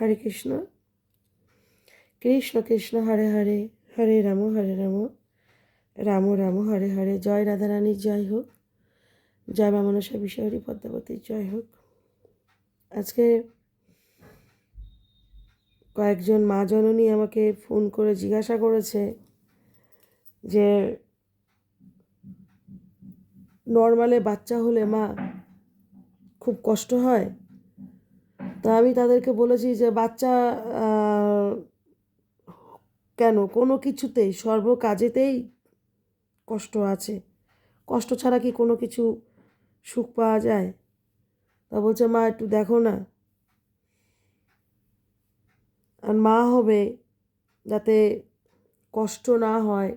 হরে কৃষ্ণ। কৃষ্ণ কৃষ্ণ হরে হরে হরে রাম হরে রাম রাম রাম হরে হরে। জয় রাধারানীর জয় হোক, জয় মা মনসা বিশ্বহরি পদ্মাবতীর জয় হোক। আজকে কয়েকজন মা জননী আমাকে ফোন করে জিজ্ঞাসা করেছে যে, নর্মালে বাচ্চা হলে মা খুব কষ্ট হয়? তা আমি তাদেরকে বলেছি যে, বাচ্চা কেন? কোনো কিছুতেই সর্ব কাজেতেই কষ্ট আছে। কষ্ট ছাড়া কি কোনো কিছু সুখ পাওয়া যায়? তা বলছে, মা, একটু দেখো না। আর মা হবে যাতে কষ্ট না হয়,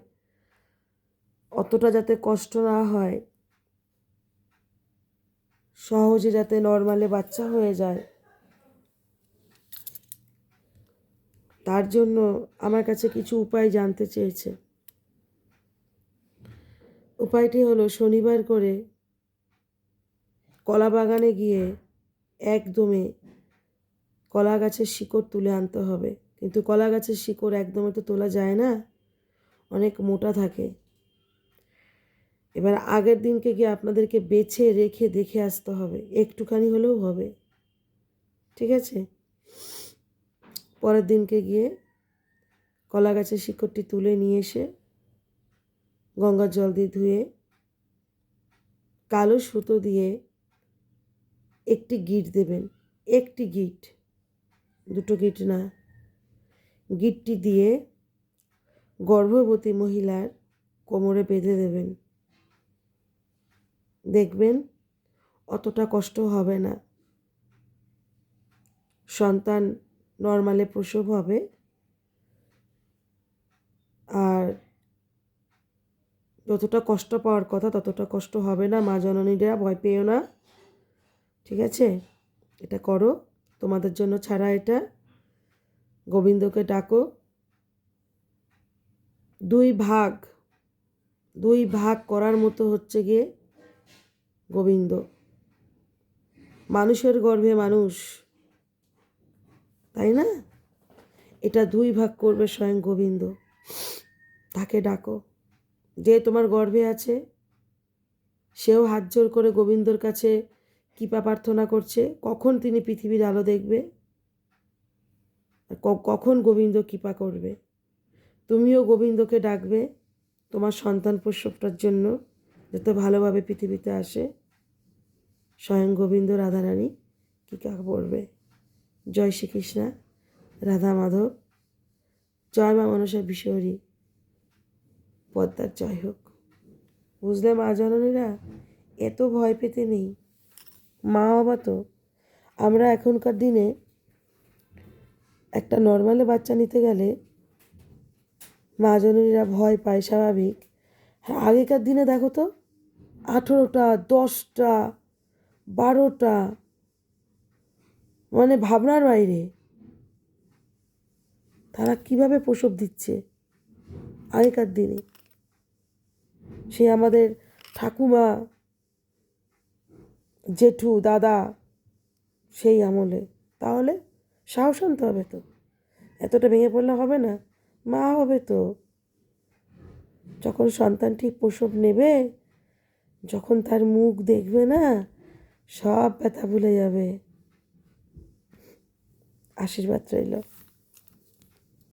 অতটা যাতে কষ্ট না হয়, সহজে যাতে নর্মালে বাচ্চা হয়ে যায়। তার জন্য আমার কাছে কিছু উপায় জানতে চেয়েছে। উপায়টি হলো শনিবার করে কলা বাগানে গিয়ে একদমে কলা গাছের শিকড় তুলে আনতে হবে। কিন্তু কলা গাছের শিকড় একদমে তো তোলা যায় না, অনেক মোটা থাকে। এবার আগের দিনকে গিয়ে আপনাদেরকে বেছে রেখে দেখে আসতে হবে, একটুখানি হলেও হবে। ঠিক আছে? পরের দিনকে গিয়ে কলা গাছের শিকড়টি তুলে নিয়ে এসে গঙ্গার জল দিয়ে ধুয়ে, কালো সুতো দিয়ে একটি গিট দেবেন। একটি গিট, দুটো গিট না, গিটটি দিয়ে গর্ভবতী মহিলার কোমরে বেঁধে দেবেন। দেখবেন অতটা কষ্ট হবে না। সন্তান নর্মালে প্রসব হবে। আর যতটা কষ্ট পাওয়ার কথা ততটা কষ্ট হবে না। মা জননীরা ভয় পেও না। ঠিক আছে? এটা করো। তোমাদের জন্য ছাড়া এটা। গোবিন্দকে ডাকো। দুই ভাগ দুই ভাগ করার মতো হচ্ছে গিয়ে গোবিন্দ। মানুষের গর্ভে মানুষ। তাই না? এটা দুই ভাগ করবে স্বয়ং গোবিন্দ। তাকে ডাকো। যে তোমার গর্ভে আছে, সেও হাত জোর করে গোবিন্দর কাছে কৃপা প্রার্থনা করছে, কখন তিনি পৃথিবীর আলো দেখবে? কখন গোবিন্দ কৃপা করবে? তুমিও গোবিন্দকে ডাকবে তোমার সন্তান প্রসবটার জন্য, যাতে ভালোভাবে পৃথিবীতে আসে। স্বয়ং গোবিন্দ রাধারানী কৃপা করবে। জয় শ্রীকৃষ্ণা, রাধা মাধব, জয় মা মনসা বিশ্বরী পদ্মার জয় হোক। বুঝলে মা জননীরা, এত ভয় পেতে নেই। মা বাবা তো, আমরা এখনকার দিনে একটা নর্মালে বাচ্চা নিতে গেলে মা জননীরা ভয় পায় স্বাভাবিক। হ্যাঁ আগেকার দিনে দেখো তো, আঠেরোটা, দশটা, বারোটা মানে ভাবনার বাইরে। তারা কীভাবে প্রসব দিচ্ছে? আগেকার দিনে। সে আমাদের ঠাকুমা, জেঠু, দাদা, সেই আমলে। তাহলে সাহস আনতে হবে তো। এতটা ভেঙে পড়লে হবে না। মা হবে তো। যখন সন্তানটি প্রসব নেবে, যখন তার মুখ দেখবে না, সব ব্যথা ভুলে যাবে। আশীর্বাদ রইল।